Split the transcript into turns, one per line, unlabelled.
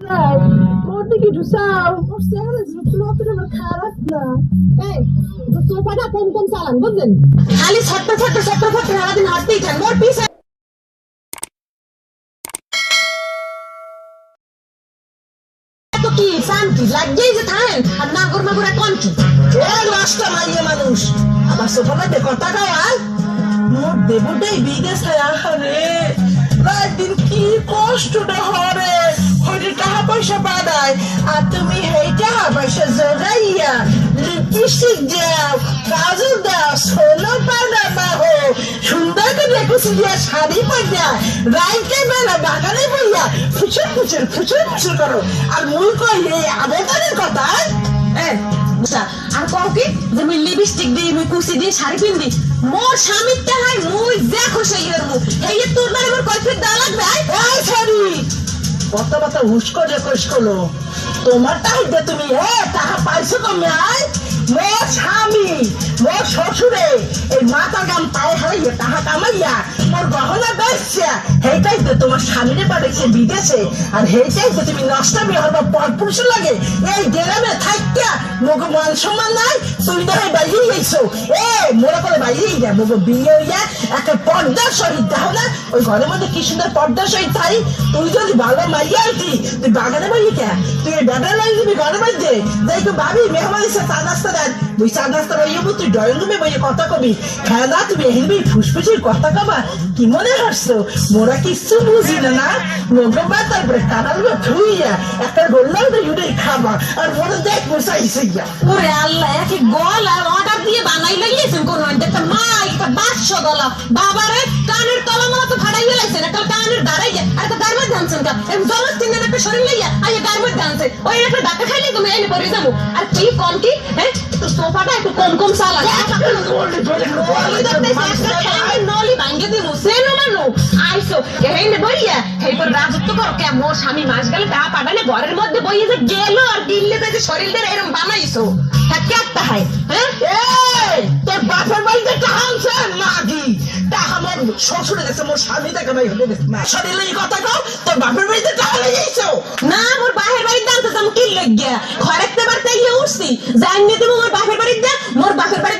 দিকে ঢুসাও ওর চেহারা ঝুঁকলো খারাপ না এই সোফাটা কম কম চালান বুঝলেন খালি ছট্ট ছট্ট ছট্ট ছট্ট সারাদিন হাঁটতেই থাক মোর পিছে তো কি শান্তি লাগছেই যে থাকেন আর নাগর মাগুর কোন কি
এক রাস্তা মাইয়ে মানুষ আমার সোফাতে কথা কয় মোর দেবটাই বিদেশে আহারে রাত দিন কি কষ্টটা পাঠায় আর তুমি সেই টাকা জোগাইয়া লিপস্টিক দাও কাজল দাও সোলো পাউডার মাহো সুন্দর করে কুচি দিয়া শাড়ি পাইয়া রাইতে বেলা বাগানে বইয়া ফুচুর ফুচুর ফুচুর ফুচুর করো। আর মুই কই এই আবেদনের কথা?
বুঝা, আর কও কি যে মুই লিপস্টিক দিই মুই কুচি দিয়ে শাড়ি পিন্দি মোর স্বামীর টাকায়
কত কত উস্কো যে করল তোমার টাইতে তুমি হে টাকা পাইছো তুমি আয় মোর স্বামী মোর শ্বশুরে, এই মাথা গাম পায়ে হারাইয়া টাকা কামাইয়া গহনা বেচছে তো তোমার স্বামীরে পাঠাইছে বিদেশে। আর সেইটাই তো তুমি নষ্ট বিয়ে বা পর পুরুষ লাগে। এই গ্রামে থাকতা মোকে মান সম্মান নাই তুই তো বাইরেই গেছো। এ, মোরা করে বাইরেই যা মোকে বিয়ে হইয়া একটা পর্দার সহিত দেখো না। ওই ঘরের মধ্যে কি সুন্দর পর্দার সহিত থাই। তুই যদি ভালো মাইয়া আইতি তুই বাগানে বাড়ি কে? তুই এই বেটার লাগি দিবি ঘরের মধ্যে? দেখো ভাবি, মেহমান এসে চা নাস্তা দেন ওই চা নাস্তা রইব তুই ড্রয়িং রুমে বইয়ে কথা কবি না তুমি হিলবি ফুসফুসির কথা কবা, কি মনে হাসছো? মোরা কিছু বুঝি না না? লোকবা তারপরে কানালবে থুইয়া একটা গোল্লাও তো ইউটাই খাবা, আর মনে দেখ বসাইছে ইয়া
ওরে আল্লাহ, একে গলা অর্ডার দিয়ে বানাই লাগিয়েছেন কোন একটা মা একটা বাদশো গলা। বাবারে, কানের তলা মালা তো ফাড়াই গেলাইছেন একটা কানের দাঁড়াই যায় আর একটা গার্মেন্ট জানছেন কা। জলত তিন একটা শরীর লইয়া আই গার্মেন্ট জানছে ওই একটা ডাক্তার খাইলে তুমি এনে পরে যাব। আর কি, কম কি? হ্যাঁ? তো সোফাটা একটু কম কম চালা নলি ভাঙ্গে দিমু সেনো মানু আইসো হেইনে বইয়া হেই পর রাজত্ব করো কে মোর স্বামী মাস গেলে টা পাঠালে ঘরের মধ্যে বইয়ে যে গেল আর দিল্লি থেকে শরীরদের এরম বানাইছো। হ্যাঁ কে হ্যাঁ
তোর বাপের বাড়িতে আনছে? মাগি টাকা আমার শ্বশুরে গেছে মোর স্বামী থেকে ভাই হলে শরীরে কথা কও তোর বাপের বাড়িতে টাকা লেগেছো
না মোর বাহের বাড়ির দাম তো কি লাগিয়া? খরেকতে গিয়ে উঠছি। জানিয়ে দেবো মোর বাপের বাড়ির দা মোর বাপের বাড়ির